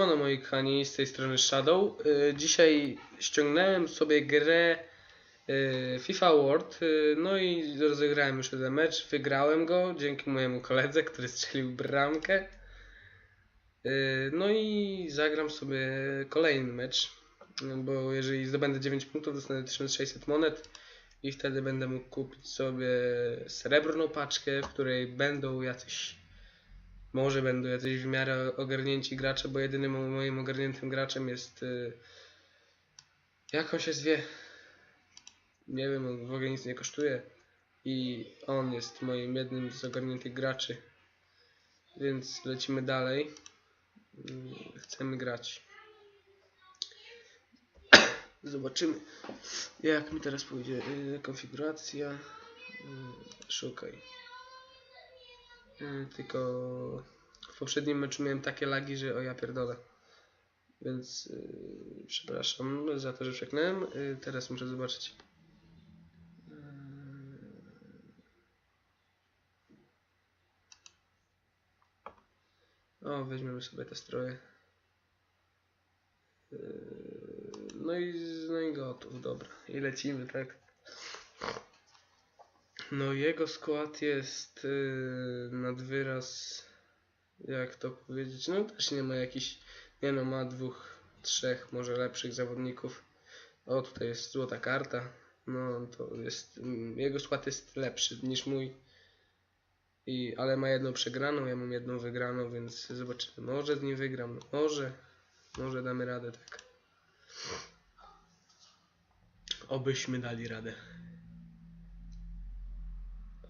Siemano moi kochani, z tej strony Shadow. Y, Dzisiaj ściągnąłem sobie grę y, FIFA World, y, no i rozegrałem już jeden mecz, wygrałem go dzięki mojemu koledze, który strzelił bramkę. No i zagram sobie kolejny mecz, bo jeżeli zdobędę 9 punktów, dostanę 1600 monet i wtedy będę mógł kupić sobie srebrną paczkę, w której będą jacyś może będą jacyś w miarę ogarnięci gracze, bo jedynym mo- moim ogarniętym graczem jest. Y... Jak on się zwie? Nie wiem, on w ogóle nic nie kosztuje. I on jest moim jednym z ogarniętych graczy. Więc lecimy dalej. Chcemy grać. Zobaczymy, jak mi teraz pójdzie. Y, Konfiguracja. Y, Szukaj. Mm, Tylko w poprzednim meczu miałem takie lagi, że o ja pierdolę. Więc yy, przepraszam za to, że przeknąłem. Yy, teraz muszę zobaczyć. O, weźmiemy sobie te stroje. Yy, No i, no i gotów, dobra. I lecimy, tak? No jego skład jest yy, nad wyraz, jak to powiedzieć, no też nie ma jakichś, nie no ma dwóch, trzech może lepszych zawodników. O tutaj jest złota karta, no to jest, mm, jego skład jest lepszy niż mój. I, ale ma jedną przegraną, ja mam jedną wygraną, więc zobaczymy. Może z nim wygram, może, może damy radę tak. Obyśmy dali radę.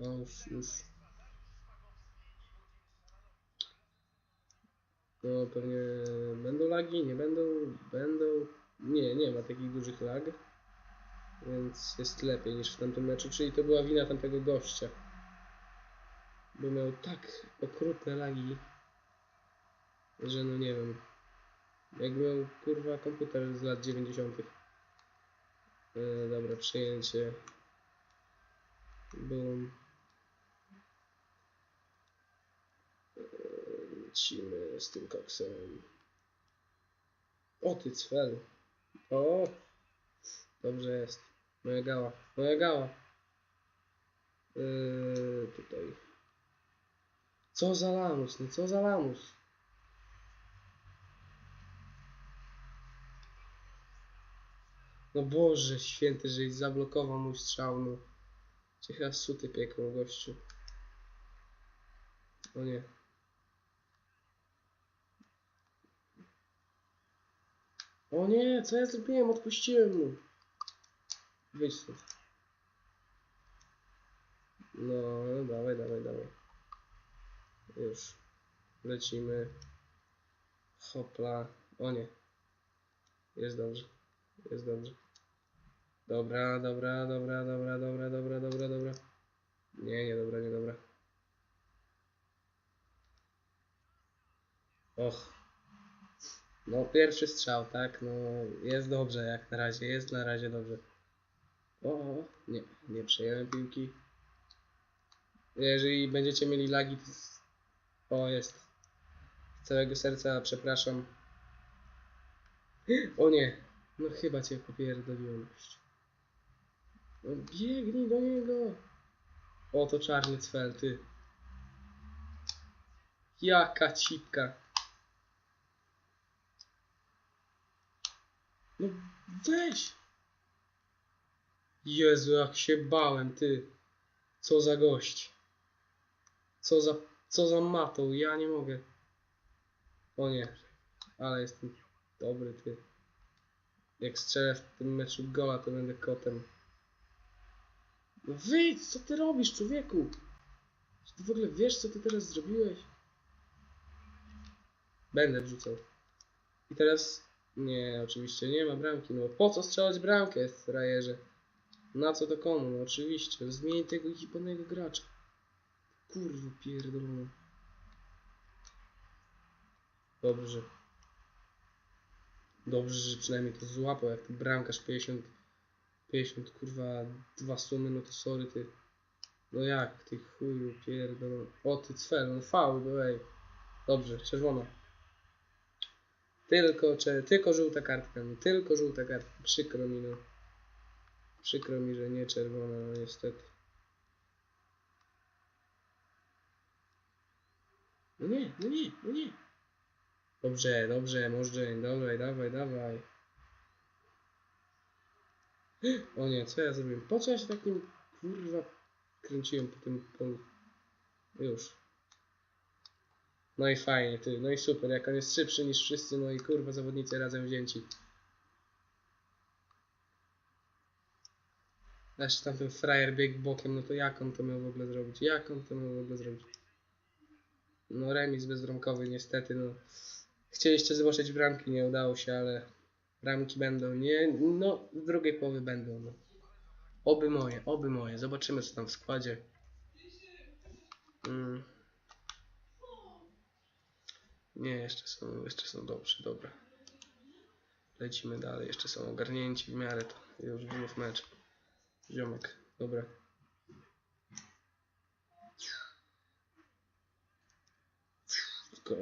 O, już, już. No pewnie będą lagi, nie będą, będą. Nie, nie ma takich dużych lag. Więc jest lepiej niż w tamtym meczu, czyli to była wina tamtego gościa. Bo miał tak okrutne lagi, że no nie wiem. Jak miał kurwa komputer z lat 90. E, dobra, przejęcie. Boom. Lecimy z tym koksem. O ty cfel. O! Dobrze jest. Moja gała. Moja gała. Yy, tutaj. Co za lamus, no co za lamus. No Boże święty, żeś zablokował mój strzał, no. Cię suty pieką, gościu. O nie. O nie, co ja zrobiłem? Odpuściłem mu. Wyjdź stąd. No, dawaj, dawaj, dawaj. Już. Lecimy. Hopla. O nie. Jest dobrze. Jest dobrze. Dobra, dobra, dobra, dobra, dobra, dobra, dobra, dobra. Nie, nie dobra, nie dobra. Och. No, pierwszy strzał, tak? No, jest dobrze jak na razie, jest na razie dobrze. O, nie, nie przejęłem piłki. Jeżeli będziecie mieli lagi, to... z- O, jest. Z całego serca przepraszam. O nie, no chyba cię popierdoliłem. gościu. No biegnij do niego. O, to czarny cfel, ty. Jaka cipka. No weź. Jezu, jak się bałem, ty. Co za gość. Co za, co za matą, ja nie mogę. O nie, ale jestem dobry, ty. Jak strzelę w tym meczu gola, to będę kotem. No wyjdź, co ty robisz, człowieku? Czy ty w ogóle wiesz, co ty teraz zrobiłeś? Będę wrzucał. I teraz... Nie, oczywiście nie ma bramki. No po co strzelać bramkę, frajerze? Na co to komu? No oczywiście. Zmień tego jebanego gracza. Kurwa pierdolona. Dobrze. Dobrze, że przynajmniej to złapał, jak ten bramkarz 50... 50 kurwa dwa sumy, no to sorry ty. No jak ty chuju pierdolony. O ty cfel, no faul, ej. Dobrze, czerwona. Tylko, cze, tylko żółta kartka, no tylko żółta kartka. Przykro mi, no. Przykro mi, że nie czerwona, no niestety. No nie, no nie, no nie. Dobrze, dobrze, może, dawaj, dawaj, dawaj. O nie, co ja zrobiłem? Po co ja się takim kurwa kręciłem po tym polu? Już. No i fajnie, ty, no i super, jak on jest szybszy niż wszyscy, no i kurwa zawodnicy razem wzięci. Jeszcze tam ten frajer biegł bokiem, no to jak on to miał w ogóle zrobić? Jak on to miał w ogóle zrobić? No remis bezbramkowy niestety, no. Chcieliście zobaczyć bramki, nie udało się, ale bramki będą, nie? No, w drugiej połowie będą, no. Oby moje, oby moje. Zobaczymy co tam w składzie. Mm. Nie, jeszcze są, jeszcze są dobrze, dobra. Lecimy dalej, jeszcze są ogarnięci w miarę to. Już znów mecz. Ziomek, dobra. Tylko...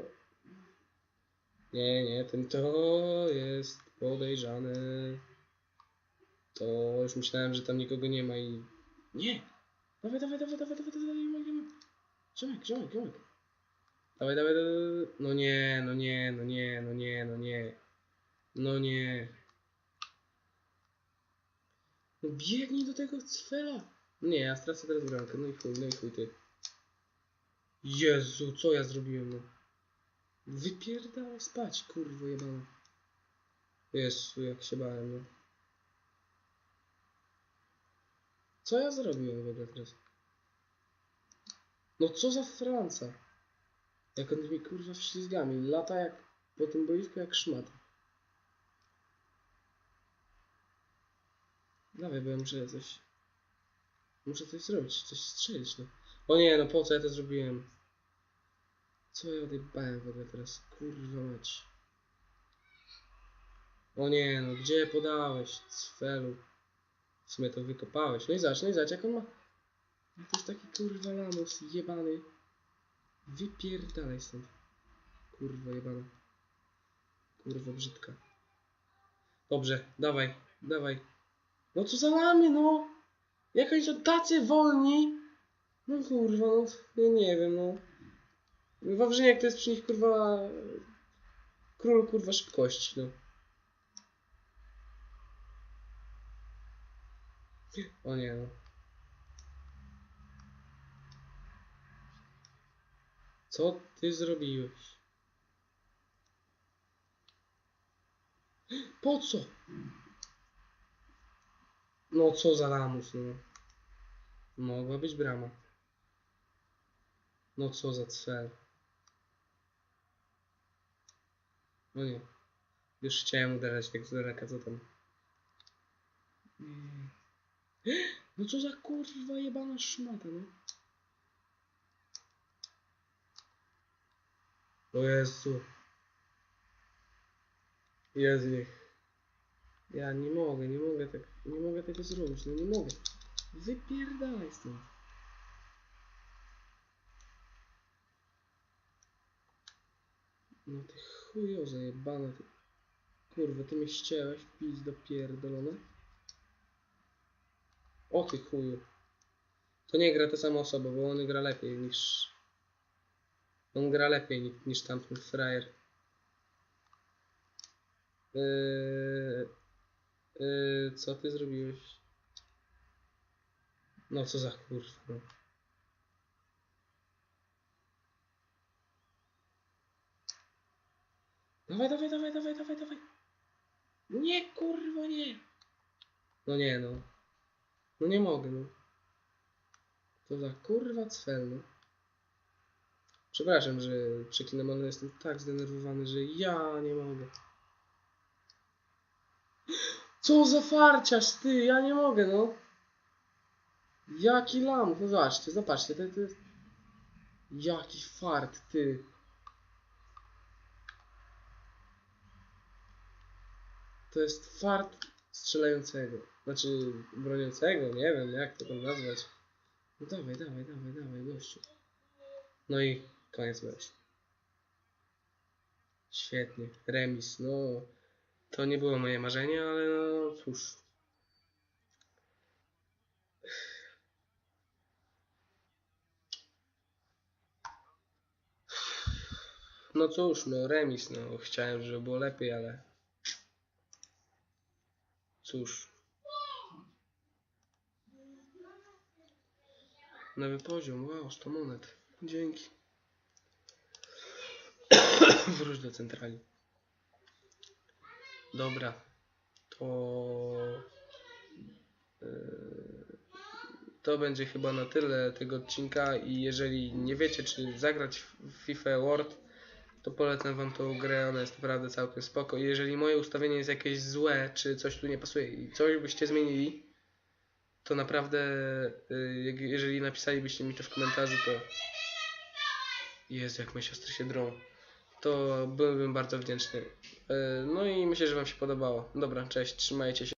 Nie, nie, ten to jest podejrzane. To już myślałem, że tam nikogo nie ma i... Nie! Dawaj, dawaj, dawaj, dawaj, dawaj, dawaj, dawaj, dawaj. Ziomek, ziomek, ziomek. Dawaj, dawaj, dawaj. No nie, no nie, no nie, no nie, no nie. No nie. No biegnij do tego cfela. Nie, ja stracę teraz bramkę. No i chuj, no i chuj ty. Jezu, co ja zrobiłem, no. Wypierdala spać, kurwo jebana. Jezu, jak się bałem, no. Co ja zrobiłem w ogóle teraz? No co za Franca? Jak on tymi kurwa wślizgami lata jak po tym boisku jak szmata. Dawaj, bo ja muszę coś... Muszę coś zrobić, coś strzelić, no. O nie, no po co ja to zrobiłem? Co ja odjebałem w ogóle teraz? Kurwa mać. O nie, no gdzie podałeś, cfelu? W sumie to wykopałeś. No i zacznij, no i zobacz jak on ma... To jest taki kurwa lamus jebany. Wypierdalaj stąd. Kurwa jebana. Kurwa brzydka. Dobrze, dawaj, dawaj. No co za lamy, no! Jak oni są tacy wolni! No kurwa, no ja nie wiem, no. Wawrzyniak to jest przy nich kurwa... Król kurwa szybkości, no. O nie, no. Co ty zrobiłeś? Po co? No co za lamus, no. Mogła być brama. No co za cel. No nie. Już chciałem uderzać tak z daleka, co tam. Mm. No co za kurwa jebana szmata, no. O Jezu. Jezu. Ja nie mogę, nie mogę tak, nie mogę tego zrobić, no nie mogę. Wypierdalaj stąd. No ty chujo zajebane, ty. Kurwa, ty mnie ścięłeś, pizdo pierdolone. O ty chuju. To nie gra ta sama osoba, bo on gra lepiej niż... On gra lepiej niż, tamten frajer. Yy, yy, co ty zrobiłeś? No co za kurwa. No. Dawaj, dawaj, dawaj, dawaj, dawaj, dawaj. Nie, kurwa, nie. No nie, no. No nie mogę, no. To za kurwa cfel, no. Przepraszam, że przeklinam, ale jestem tak zdenerwowany, że ja nie mogę. Co za farciarz, ty, ja nie mogę, no. Jaki lam, no zobaczcie, zobaczcie, to, jest... Jaki fart, ty. To jest fart strzelającego. Znaczy, broniącego, nie wiem jak to tam nazwać. No dawaj, dawaj, dawaj, dawaj, gościu. No i koniec meczu. Świetnie. Remis. No, to nie było moje marzenie, ale no cóż. No cóż, no remis, no chciałem, żeby było lepiej, ale cóż. Nowy poziom, wow, 100 monet. Dzięki. Wróć do centrali. Dobra. To... yy, To będzie chyba na tyle tego odcinka i jeżeli nie wiecie czy zagrać w FIFA World, to polecam wam tą grę, ona jest naprawdę całkiem spoko. Jeżeli moje ustawienie jest jakieś złe, czy coś tu nie pasuje i coś byście zmienili, to naprawdę, y, jak- jeżeli napisalibyście mi to w komentarzu, to Jezu, jak moje siostry się drą, to byłbym bardzo wdzięczny. Y, No i myślę, że wam się podobało. Dobra, cześć, trzymajcie się.